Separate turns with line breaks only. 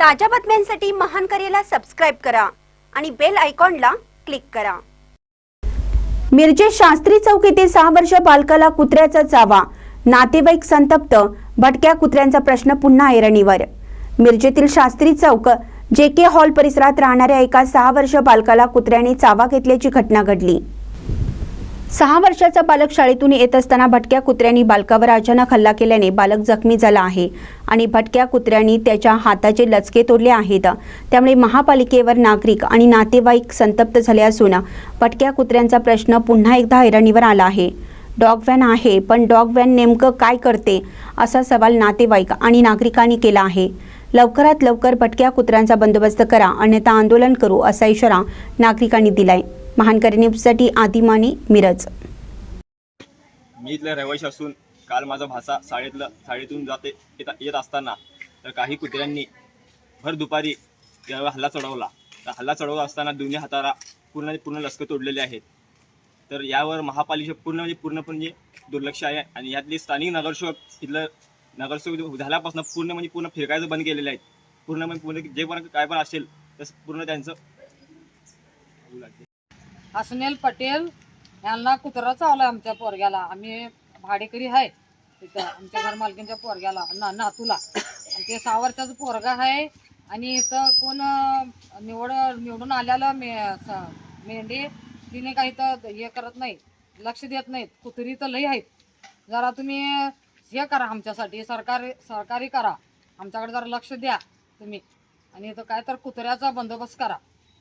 ताज्या बातम्यांसाठी महान करेला सबस्क्राईब करा आणि बेल आयकॉनला क्लिक करा. मिरजे शास्त्री चौक येथे सहा वर्ष बालकाला कुत्र्याचा चावा. नातेवाईक संतप्त. भटक्या कुत्र्यांचा प्रश्न पुन्हा ऐरणीवर. मिरजेतील शास्त्री चौक जे के हॉल परिसरात राहणाऱ्या एका सहा वर्ष बालकाला कुत्र्याने चावा घेतल्याची घटना घडली. सहा वर्षाचा बालक शाळेतून येत असताना भटक्या कुत्र्यांनी बालकावर अचानक हल्ला केल्याने बालक जखमी झाला आहे आणि भटक्या कुत्र्यांनी त्याच्या हाताचे लचके तोडले आहेत. त्यामुळे महापालिकेवर नागरिक आणि नातेवाईक संतप्त झाले असून भटक्या कुत्र्यांचा प्रश्न पुन्हा एकदा हैराणीवर आला आहे. डॉग व्हॅन आहे पण डॉग व्हॅन नेमकं काय करते असा सवाल नातेवाईक आणि नागरिकांनी केला आहे. लवकरात लवकर भटक्या कुत्र्यांचा बंदोबस्त करा अन्यथा आंदोलन करू असा इशारा नागरिकांनी दिलाय. महानकरी न्यूजसाठी आदिमानी मिरज.
मी इथला रहिवाशी असून काल माझा भासा शाळेतलं शाळेतून जाते येत असताना तर काही कुत्र्यांनी भर दुपारी त्यावर हल्ला चढवला. तर हल्ला चढवला असताना दोन्ही हाताला पूर्ण पूर्ण लसकं तोडलेले आहेत. तर यावर महापालिकेचे पूर्ण म्हणजे पूर्णपणे म्हणजे दुर्लक्ष आहे आणि यातले स्थानिक नगरसेवक इथलं नगरसेवक झाल्यापासून पूर्ण म्हणजे पूर्ण फिरकायचं बंद केलेलं आहे पूर्ण म्हणजे पूर्ण जे पण काय पण असेल तसं पूर्ण त्यांचं
अस्नेल पटेल यांना कुत्रा चावला आमच्या पोरग्याला. आम्ही भाडेकरी आहे तिथं आमच्या घर मालकींच्या पोरग्याला ना नातूला. आणि ते सहा वर्षाचं पोरगा आहे आणि इथं कोण निवड निवडून आल्याला मे स- मेंढी तिने काही तर हे करत नाही लक्ष देत नाहीत. कुत्री तर लई आहेत जरा तुम्ही हे करा आमच्यासाठी सरकारी सरकारी करा. आमच्याकडे जरा लक्ष द्या तुम्ही. आणि इथं काय तर कुत्र्याचा बंदोबस्त करा.